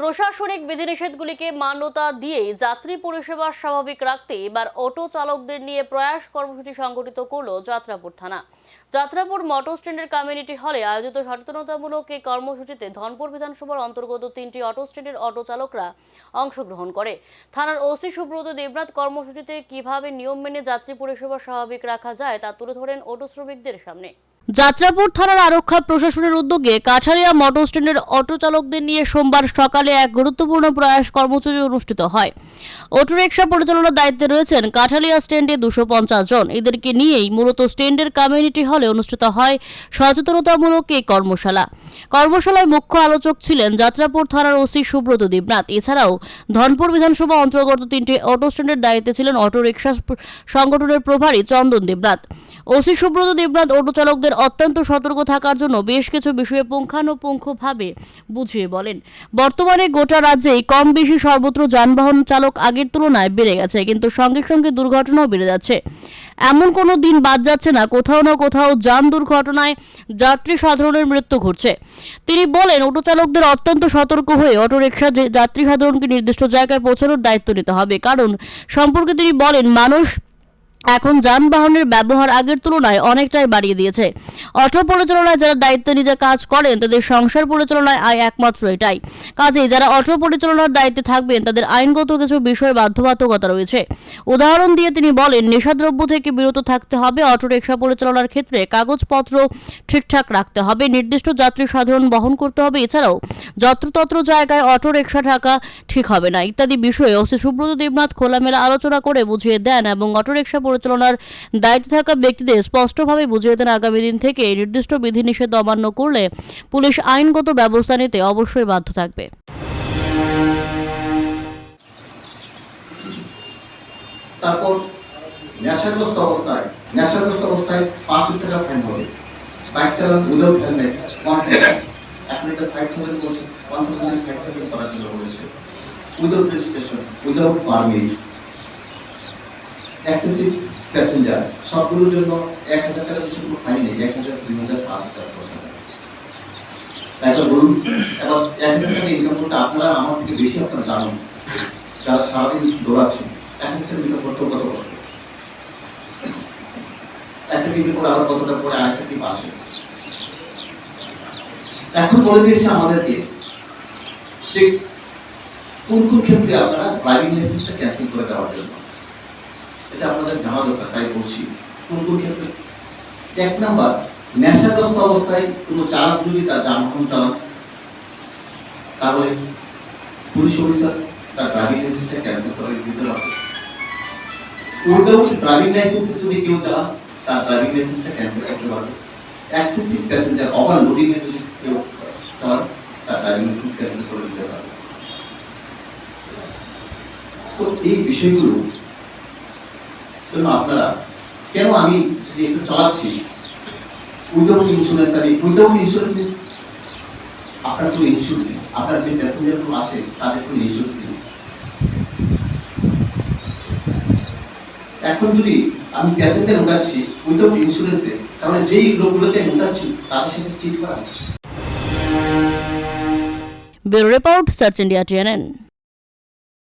প্রশাসনিক বিধিনিষেধগুলিকে মান্যতা দিয়ে যাত্রী পরিষেবা স্বাভাবিক রাখতে এবার অটো চালকদের নিয়ে প্রয়াস কর্মসূচি সংগঠিত করল যাত্রাপুর থানা। যাত্রাপুর মোটর স্ট্যান্ডের কমিউনিটি হলে আয়োজিত সচেতনতামূলক এই কর্মসূচিতে ধনপুর বিধানসভার অন্তর্গত তিনটি অটো স্ট্যান্ডের অটো চালকরা অংশগ্রহণ করে। থানার ওসি সুব্রত দেবনাথ কর্মসূচিতে কীভাবে নিয়ম মেনে যাত্রী পরিষেবা স্বাভাবিক রাখা যায় তা তুলে ধরেন অটো শ্রমিকদের সামনে। যাত্রাপুর থানার আরক্ষা প্রশাসনের উদ্যোগে কাঠালিয়া মোটর স্ট্যান্ডের অটো চালকদের নিয়ে সোমবার সকালে এক গুরুত্বপূর্ণ প্রয়াস কর্মসূচি অনুষ্ঠিত হয়। অটোরিকশা পরিচালনার দায়িত্বে রয়েছেন কাঠালিয়া স্ট্যান্ডে দুশো পঞ্চাশ জন। এদেরকে নিয়েই মূলত স্ট্যান্ডের কমিউনিটি হলে অনুষ্ঠিত হয় সচেতনতামূলক এই কর্মশালা। কর্মশালায় মুখ্য আলোচক ছিলেন যাত্রাপুর থানার ওসি সুব্রত দেবনাথ। এছাড়াও ধনপুর বিধানসভা অন্তর্গত তিনটি অটো স্ট্যান্ডের দায়িত্বে ছিলেন অটো রিক্সা সংগঠনের প্রভারী চন্দন দেবনাথ। ওসি সুব্রত দেবনাথ অটো চালকদের অত্যন্ত সতর্ক থাকার জন্য বেশ কিছু বিষয়ে পুঙ্খানুপুঙ্খভাবে বুঝিয়ে বলেন। বর্তমানে গোটা রাজ্যেই কম বেশি সর্বত্র যানবাহন চালক আগের তুলনায় বেড়ে গেছে, কিন্তু সঙ্গে সঙ্গে দুর্ঘটনাও বেড়ে যাচ্ছে। এমন কোনো দিন বাদ যাচ্ছে না, কোথাও না কোথাও যান দুর্ঘটনায় যাত্রী সাধারণের মৃত্যু ঘটছে। তিনি বলেন, অটো চালকদের অত্যন্ত সতর্ক হয়ে অটো রিক্সা যাত্রী সাধারণকে নির্দিষ্ট জায়গায় পৌঁছানোর দায়িত্ব নিতে হবে। কারণ সম্পর্কে তিনি বলেন, মানুষ এখন যানবাহনের ব্যবহার আগের তুলনায় অনেকটাই বাড়িয়ে দিয়েছে। অটো পরিচালনায় যারা দায়িত্ব নিজে কাজ করেন, তাদের সংসার পরিচালনায় আয় একমাত্র এটাই। কাজেই যারা অটো পরিচালনার দায়িত্বে থাকবেন, তাদের আইনগত কিছু বিষয়ে বাধ্যবাধকতা রয়েছে। উদাহরণ দিয়ে তিনি বলেন, নেশাদ্রব্য থেকে বিরত থাকতে হবে অটো রিক্সা পরিচালনার ক্ষেত্রে কাগজপত্র ঠিকঠাক রাখতে হবে, নির্দিষ্ট যাত্রী সাধারণ বহন করতে হবে, এছাড়াও যত্রতত্র জায়গায় অটো রিক্সা থাকা ঠিক হবে না, ইত্যাদি বিষয়ে ওসি সুব্রত দেবনাথ খোলামেলা আলোচনা করে বুঝিয়ে দেন এবং অটো রিক্সা পরিচালনার দায়িত্বে থাকা ব্যক্তিদের স্পষ্টভাবে বুঝিয়ে দেন আগামী দিন থেকে নির্দিষ্ট বিধিনিষেধ অমান্য করলে পুলিশ আইনগত ব্যবস্থা নিতে অবশ্যই বাধ্য থাকবে। তারপর নেশাগ্রস্ত অবস্থায় নেশাগ্রস্ত অবস্থায় টাকা ফাইন হবে। বাইক চালান হেলমেট এক ফাইভ থাউজেন্ড বলছে ওয়ান থাউজেন্ড ফাইভ থাউজেন্ড করার জন্য বলেছে রেজিস্ট্রেশন পারমিট এক্সেসিভ প্যাসেঞ্জার সবগুলোর জন্য এক হাজার টাকা কিছু কোনো ফাইন নেই, এক হাজার, দুই হাজার, পাঁচ হাজার, দশ হাজার। একবার বলুন এবার এক হাজার টাকা ইনকাম করতে আপনারা আমার থেকে বেশি আপনারা জানুন, যারা সারাদিন দৌড়াচ্ছেন, এক হাজার টাকা ইনকাম করতেও কত কষ্ট? একটা টিপে পরে আবার কতটা পরে আরেকটা টিপ আসে? এখন বলে দিয়েছে আমাদেরকে যে কোন কোন ক্ষেত্রে আপনারা ড্রাইভিং লাইসেন্সটা ক্যান্সেল করে দেওয়ার জন্য। এটা আপনাদের জানা দরকার, তাই বলছি। কোন কোন ক্ষেত্রে? এক নাম্বার, নেশাগ্রস্ত অবস্থায় কোনো চালক যদি তার যানবাহন চালান, তাহলে পুলিশ অফিসার তার ড্রাইভিং লাইসেন্সটা ক্যান্সেল করে দিতে হবে। উইদাউট ড্রাইভিং লাইসেন্সে যদি কেউ চালান, তার ড্রাইভিং লাইসেন্সটা ক্যান্সেল করতে পারবে। এক্সেসিভ প্যাসেঞ্জার ওভারলোডিং এ যদি কেউ চালান, তার ড্রাইভিং লাইসেন্স ক্যান্সেল করে দিতে পারবে। তো এই বিষয়গুলো জন্য আপনারা, কেন আমি যদি চালাচ্ছি? ইন্স্যুরেন্স আমি ইন্স্যুরেন্স আপনার কোনো নেই। আপনার যে প্যাসেঞ্জারগুলো তাদের কোনো নেই। এখন যদি আমি প্যাসেঞ্জার উঠাচ্ছি উইদাউট ইন্স্যুরেন্সে তাহলে যেই লোকগুলোকে উঠাচ্ছি, তাদের সাথে চিট করা হচ্ছে। Bureau report, search India, TNN.